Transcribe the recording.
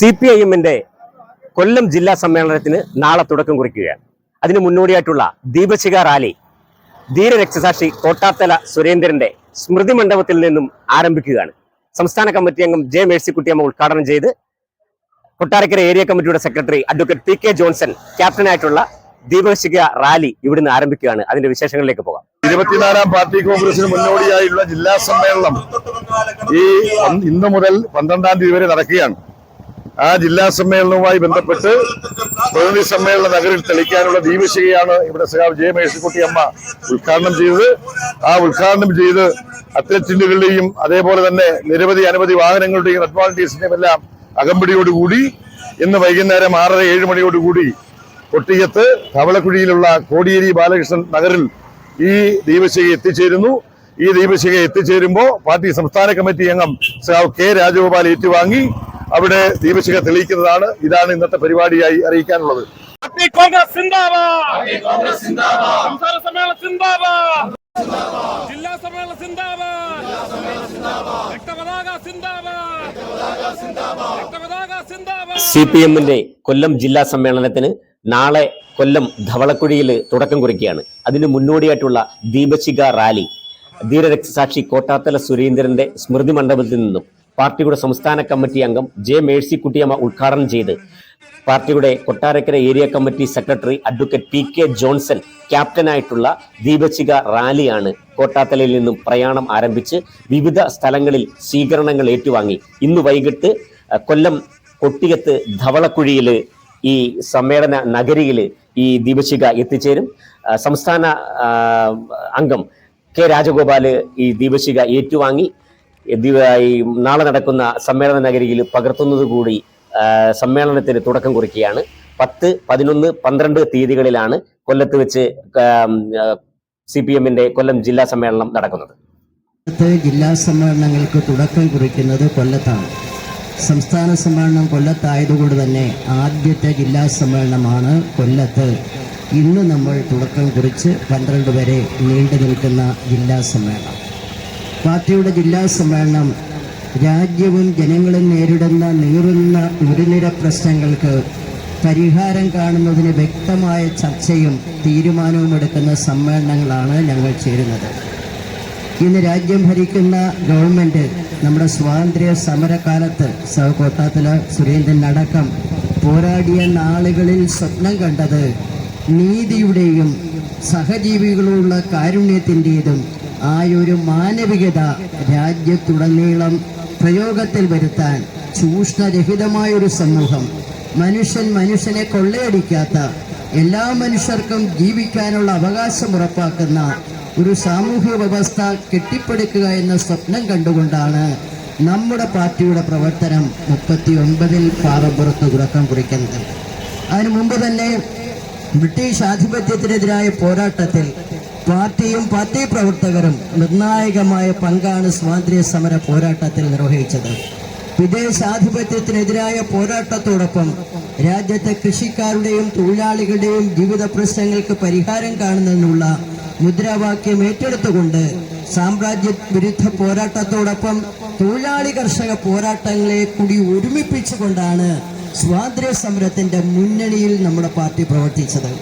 C P I എമ്മിന്റെ കൊല്ലം ജില്ലാ സമ്മേളനത്തിന് നാളെ തുടക്കം കുറിക്കുകയാണ്. അതിന് മുന്നോടിയായിട്ടുള്ള ദീപശിഖ റാലി ധീരരക്തസാക്ഷി കോട്ടാത്തല സുരേന്ദ്രന്റെ സ്മൃതി മണ്ഡപത്തിൽ നിന്നും ആരംഭിക്കുകയാണ്. സംസ്ഥാന കമ്മിറ്റി അംഗം ജെ മേഴ്സിക്കുട്ടിയമ്മ ഉദ്ഘാടനം ചെയ്ത് കൊട്ടാരക്കര ഏരിയ കമ്മിറ്റിയുടെ secretary advocate P K Johnson ക്യാപ്റ്റനായിട്ടുള്ള ദീപശിഖ റാലി ഇവിടുന്ന് ആരംഭിക്കുകയാണ്. അതിന്റെ വിശേഷങ്ങളിലേക്ക് പോകാം. ഇരുപത്തിനാലാം പാർട്ടി കോൺഗ്രസിന് മുന്നോടിയായുള്ള ജില്ലാ സമ്മേളനം ഈ ഇന്നു മുതൽ പന്ത്രണ്ടാം തീയതി വരെ നടക്കുകയാണ്. ആ ജില്ലാ സമ്മേളനവുമായി ബന്ധപ്പെട്ട് പ്രതിനിധി സമ്മേളന നഗരിൽ തെളിക്കാനുള്ള ദീപശികയാണ് ഇവിടെ സഖാവ് ജയ മേഴ്സിക്കുട്ടി അമ്മ ഉദ്ഘാടനം ചെയ്തത്. ആ ഉദ്ഘാടനം ചെയ്ത് അത്ലറ്റിന്റുകളുടെയും അതേപോലെ തന്നെ നിരവധി അനവധി വാഹനങ്ങളുടെയും റെഡ് വാളണ്ടിയേഴ്സിന്റെയും എല്ലാം അകമ്പടിയോടുകൂടി ഇന്ന് വൈകുന്നേരം ആറര ഏഴ് മണിയോടുകൂടി കൊട്ടിയത്ത് ധവളക്കുഴിയിലുള്ള കോടിയേരി ബാലകൃഷ്ണൻ നഗറിൽ ഈ ദീപശിക എത്തിച്ചേരുന്നു. ഈ ദീപശിക എത്തിച്ചേരുമ്പോൾ പാർട്ടി സംസ്ഥാന കമ്മിറ്റി അംഗം സഖാവ് കെ രാജഗോപാൽ ഏറ്റുവാങ്ങി. അവിടെ ദീപശിഖ തെളിയിക്കുന്നതാണ്. ഇതാണ് ഇന്നത്തെ പരിപാടിയായി അറിയിക്കാനുള്ളത്. കോൺഗ്രസ് സിന്ദാബാദ്! സംസ്ഥാന സമ്മേളനം സിന്ദാബാദ്! ജില്ലാ സമ്മേളനം സിന്ദാബാദ്! രക്തപതാക സിന്ദാബാദ്! രക്തപതാക സിന്ദാബാദ്! സി പി എമ്മിന്റെ കൊല്ലം ജില്ലാ സമ്മേളനത്തിന് നാളെ കൊല്ലം ധവളക്കുഴിയിൽ തുടക്കം കുറിക്കുകയാണ്. അതിന് മുന്നോടിയായിട്ടുള്ള ദീപശിഖ റാലി. ധീരരക്തസാക്ഷി കോട്ടാത്തല സുരേന്ദ്രന്റെ സ്മൃതി മണ്ഡപത്തിൽ നിന്നും പാർട്ടിയുടെ സംസ്ഥാന കമ്മിറ്റി അംഗം ജെ മേഴ്സിക്കുട്ടിയമ്മ ഉദ്ഘാടനം ചെയ്ത് പാർട്ടിയുടെ Kottarakkara area committee secretary advocate P K Johnson ക്യാപ്റ്റനായിട്ടുള്ള ദീപശിക റാലിയാണ് കോട്ടാത്തലയിൽ നിന്നും പ്രയാണം ആരംഭിച്ച് വിവിധ സ്ഥലങ്ങളിൽ സ്വീകരണങ്ങൾ ഏറ്റുവാങ്ങി. ഇന്ന് വൈകിട്ട് കൊല്ലം കൊട്ടിയത്ത് ധവളക്കുഴിയിൽ ഈ സമ്മേളന നഗരിയിൽ ഈ ദീപശിക എത്തിച്ചേരും. സംസ്ഥാന അംഗം കെ രാജഗോപാൽ ഈ ദീപശിക ഏറ്റുവാങ്ങി. ഈ നാളെ നടക്കുന്ന സമ്മേളന നഗരിയിൽ പകർത്തുന്നത് കൂടി സമ്മേളനത്തിന് തുടക്കം കുറിക്കുകയാണ്. പത്ത് പതിനൊന്ന് പന്ത്രണ്ട് തീയതികളിലാണ് കൊല്ലത്ത് വെച്ച് സി പി എമ്മിന്റെ കൊല്ലം ജില്ലാ സമ്മേളനം നടക്കുന്നത്. ജില്ലാ സമ്മേളനങ്ങൾക്ക് തുടക്കം കുറിക്കുന്നത് കൊല്ലത്താണ്. സംസ്ഥാന സമ്മേളനം കൊല്ലത്തായതുകൊണ്ട് തന്നെ ആദ്യത്തെ ജില്ലാ സമ്മേളനമാണ് കൊല്ലത്ത്. ഇന്ന് നമ്മൾ തുടക്കം കുറിച്ച് പന്ത്രണ്ട് വരെ നീണ്ടു നിൽക്കുന്ന ജില്ലാ സമ്മേളനം. പാർട്ടിയുടെ ജില്ലാ സമ്മേളനം രാജ്യവും ജനങ്ങളും നേരിടുന്ന നീറുന്ന ഒരുനിര പ്രശ്നങ്ങൾക്ക് പരിഹാരം കാണുന്നതിന് വ്യക്തമായ ചർച്ചയും തീരുമാനവും എടുക്കുന്ന സമ്മേളനങ്ങളാണ് ഞങ്ങൾ ചേരുന്നത്. ഇന്ന് രാജ്യം ഭരിക്കുന്ന ഗവൺമെന്റ് നമ്മുടെ സ്വാതന്ത്ര്യ സമരകാലത്ത് സഹകോട്ടാത്തല സുരേന്ദ്രൻ അടക്കം പോരാടിയ നാളുകളിൽ സ്വപ്നം കണ്ടത് നീതിയുടെയും സഹജീവികളോടുള്ള കാരുണ്യത്തിന്റെതും ആയൊരു മാനവികത രാജ്യത്തുടനീളം പ്രയോഗത്തിൽ വരുത്താൻ ചൂഷണരഹിതമായൊരു സമൂഹം. മനുഷ്യൻ മനുഷ്യനെ കൊള്ളയടിക്കാത്ത എല്ലാ മനുഷ്യർക്കും ജീവിക്കാനുള്ള അവകാശം ഉറപ്പാക്കുന്ന ഒരു സാമൂഹ്യ വ്യവസ്ഥ കെട്ടിപ്പടുക്കുക എന്ന സ്വപ്നം കണ്ടുകൊണ്ടാണ് നമ്മുടെ പാർട്ടിയുടെ പ്രവർത്തനം മുപ്പത്തി ഒൻപതിൽ പാറപ്പുറത്ത് തുടക്കം കുറിക്കുന്നത്. അതിനു മുമ്പ് തന്നെ ബ്രിട്ടീഷ് ആധിപത്യത്തിനെതിരായ പോരാട്ടത്തിൽ പാർട്ടിയും പാർട്ടി പ്രവർത്തകരും നിർണായകമായ പങ്കാണ് സ്വാതന്ത്ര്യ സമര പോരാട്ടത്തിൽ നിർവഹിച്ചത്. വിദേശാധിപത്യത്തിനെതിരായ പോരാട്ടത്തോടൊപ്പം രാജ്യത്തെ കൃഷിക്കാരുടെയും തൊഴിലാളികളുടെയും ജീവിത പ്രശ്നങ്ങൾക്ക് പരിഹാരം കാണുന്നതിനുള്ള മുദ്രാവാക്യം ഏറ്റെടുത്തുകൊണ്ട് സാമ്രാജ്യ വിരുദ്ധ പോരാട്ടത്തോടൊപ്പം തൊഴിലാളി കർഷക പോരാട്ടങ്ങളെ കൂടി ഒരുമിപ്പിച്ചുകൊണ്ടാണ് സ്വാതന്ത്ര്യ സമരത്തിന്റെ മുന്നണിയിൽ നമ്മുടെ പാർട്ടി പ്രവർത്തിച്ചത്.